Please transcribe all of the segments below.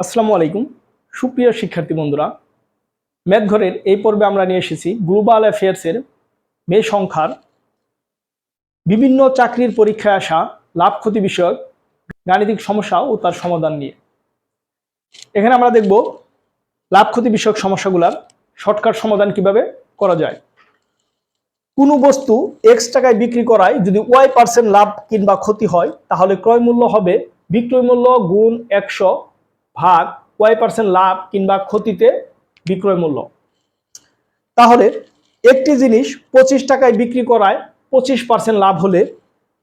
আসসালামু আলাইকুম। সুপ্রিয় শিক্ষার্থী বন্ধুরা ম্যাথ ঘরের এই পর্বে আমরা নিয়ে এসেছি গ্লোবাল অ্যাফেয়ার্সের মে সংখ্যার বিভিন্ন চাকরির পরীক্ষায় আসা লাভ ক্ষতি বিষয়ক গাণিতিক সমস্যা ও তার সমাধান নিয়ে। এখানে আমরা দেখব লাভ ক্ষতি বিষয়ক সমস্যাগুলোর শর্টকাট সমাধান কীভাবে করা যায়। কোনো বস্তু এক্স টাকায় বিক্রি করায় যদি ওয়াই পার্সেন্ট লাভ কিংবা ক্ষতি হয়, তাহলে ক্রয় মূল্য হবে বিক্রয় মূল্য গুণ একশো ভাগ ওয়াই পার্সেন্ট লাভ কিংবা ক্ষতিতে বিক্রয় মূল্য। তাহলে একটি জিনিস পঁচিশ টাকায় বিক্রি করায় পঁচিশ পার্সেন্ট লাভ হলে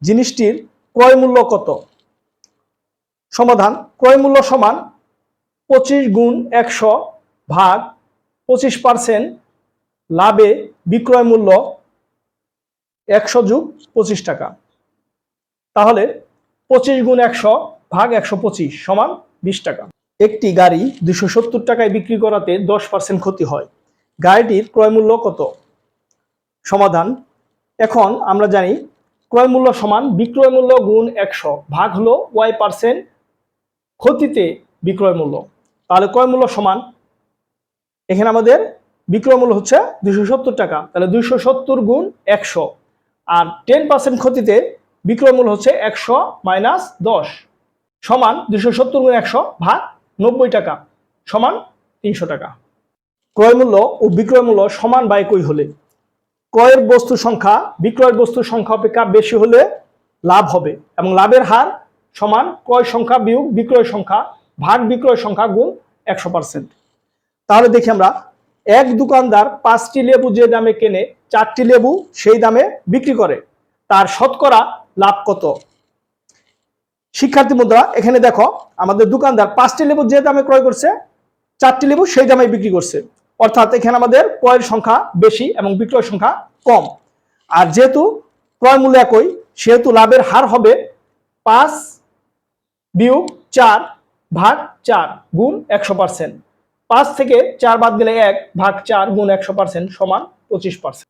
জিনিসটির ক্রয় মূল্য কত? সমাধান, ক্রয় মূল্য সমান পঁচিশ গুণ একশো ভাগ পঁচিশ পার্সেন্ট লাভে বিক্রয় মূল্য একশো যুগ পঁচিশ টাকা। তাহলে পঁচিশ গুণ একশো ভাগ একশো পঁচিশ সমান বিশ টাকা। একটি গাড়ি দুশো সত্তর টাকায় বিক্রি করাতে দশ পার্সেন্ট ক্ষতি হয়। গাড়িটির ক্রয় মূল্য কত? সমাধান। এখন আমরা জানি ক্রয় মূল্য সমান বিক্রয় মূল্য গুণ একশো ভাগ হলো ওয়াই পার্সেন্ট ক্ষতিতে বিক্রয় মূল্য। তাহলে ক্রয় মূল্য সমান। এখানে আমাদের বিক্রয় মূল্য হচ্ছে দুশো সত্তর টাকা। তাহলে দুইশো সত্তর গুণ একশো। আর টেন পার্সেন্ট ক্ষতিতে বিক্রয় মূল্য হচ্ছে একশো মাইনাস দশ। সমান দুশো সত্তর গুণ একশো ভাগ নব্বই টাকা সমান তিনশো টাকা। ক্রয় মূল্য ও বিক্রয় মূল্য সমান বা একই হলে। ক্রয়ের বস্তু সংখ্যা, বিক্রয়ের বস্তুর সংখ্যা অপেক্ষা বেশি হলে লাভ হবে এবং লাভের হার সমান ক্রয় সংখ্যা বিয়োগ বিক্রয় সংখ্যা ভাগ বিক্রয় সংখ্যা গুণ একশো পার্সেন্ট। তাহলে দেখি আমরা, এক দোকানদার পাঁচটি লেবু যে দামে কেনে, চারটি লেবু সেই দামে বিক্রি করে। তার শতকরা লাভ কত? শিক্ষার্থী মুদ্রা এখানে দেখো আমাদের দোকানদার পাঁচটি লেবু যে দামে ক্রয় করছে, চারটি লেবু সেই দামে বিক্রি করছে। অর্থাৎ এখানে আমাদের ক্রয়ের সংখ্যা বেশি এবং বিক্রয় সংখ্যা কম। আর যেহেতু ক্রয় মূল্য একই, সেহেতু লাভের হার হবে পাঁচ বিয়োগ চার ভাগ চার গুণ একশো পার্সেন্ট। পাঁচ থেকে চার বাদ গেলে এক ভাগ চার গুণ একশো পার্সেন্ট সমান পঁচিশ পার্সেন্ট।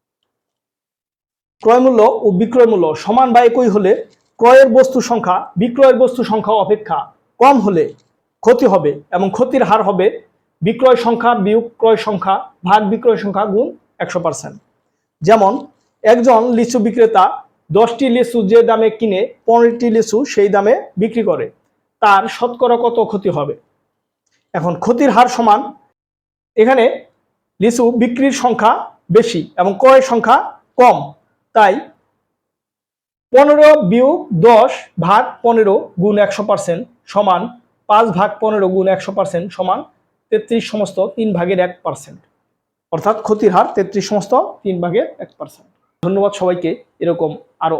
ক্রয় মূল্য ও বিক্রয় মূল্য সমান বা একই হলে ক্রয়ের বস্তু সংখ্যা, বিক্রয়ের বস্তু সংখ্যা অপেক্ষা কম হলে ক্ষতি হবে এবং ক্ষতির হার হবে বিক্রয় সংখ্যা বিয়োগ ক্রয় সংখ্যা, ভাগ বিক্রয় সংখ্যা গুণ একশো পার্সেন্ট যেমন, একজন লিচু বিক্রেতা দশটি লিচু যে দামে কিনে পনেরোটি লিচু সেই দামে বিক্রি করে, তার শতকরা কত ক্ষতি হবে? এখন ক্ষতির হার সমান, এখানে লিচু বিক্রির সংখ্যা বেশি এবং ক্রয়ের সংখ্যা কম, তাই পনেরো বিয়োগ দশ ভাগ পনেরো গুণ একশো পার্সেন্ট সমান পাঁচ ভাগ পনেরো গুণ একশো পার্সেন্ট সমান তেত্রিশ সমস্ত তিন ভাগের এক পার্সেন্ট। অর্থাৎ ক্ষতির হার তেত্রিশ সমস্ত তিন ভাগের এক পার্সেন্ট। ধন্যবাদ সবাইকে এরকম আরও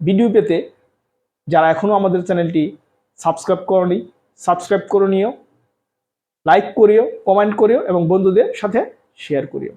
ভিডিও পেতে। যারা এখনও আমাদের চ্যানেলটি সাবস্ক্রাইব করনি, সাবস্ক্রাইব করে নিও, লাইক করিও, কমেন্ট করিও এবং বন্ধুদের সাথে শেয়ার করিও।